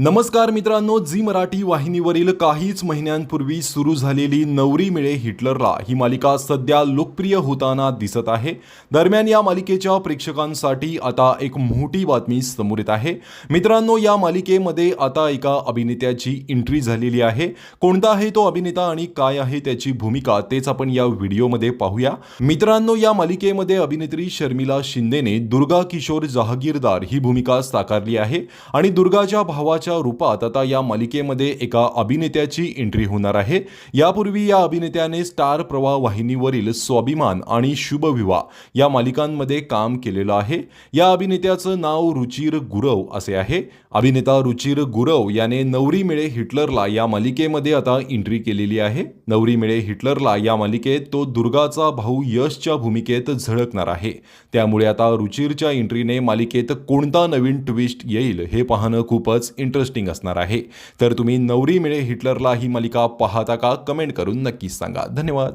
नमस्कार मित्रांनो झी मराठी वाहिनीवरील काहीच महिन्यांपूर्वी सुरू झालेली नवरी मिळे हिटलरला ही मालिका सध्या लोकप्रिय होताना दिसत आहे. दरम्यान या मालिकेच्या प्रेक्षकांसाठी आता एक मोठी बातमी समोर येत आहे. मित्रांनो या मालिकेमध्ये आता एका अभिनेत्याची एंट्री झालेली आहे. कोणता आहे तो अभिनेता आणि काय आहे त्याची भूमिका तेच आपण या व्हिडिओमध्ये पाहूया. मित्रांनो या मालिकेमध्ये अभिनेत्री शर्मिला शिंदेने दुर्गा किशोर जहागीरदार ही भूमिका साकारली आहे आणि दुर्गाच्या भावाच्या रूपात आता या मालिकेमध्ये एका अभिनेत्याची एंट्री होणार आहे. यापूर्वी या अभिनेत्याने स्टार प्रवाह वाहिनीवरील स्वाभिमान आणि शुभविवाह या मालिकांमध्ये काम केलेलं आहे. या अभिनेत्याचं नाव रुचिर गुरव असे आहे. अभिनेता रुचिर गुरव याने नवरी मिळे हिटलरला या मालिकेमध्ये आता एंट्री केलेली आहे. नवरी मिळे हिटलरला या मालिकेत तो दुर्गाचा भाऊ यशच्या भूमिकेत झळकणार आहे. त्यामुळे आता रुचिरच्या एंट्रीने मालिकेत कोणता नवीन ट्विस्ट येईल हे पाहणं खूपच इंटरेस्टिंग असणार आहे. तर तुम्ही नवरी मिळे हिटलरला ही मालिका पाहता का? कमेंट करून नक्कीच सांगा. धन्यवाद.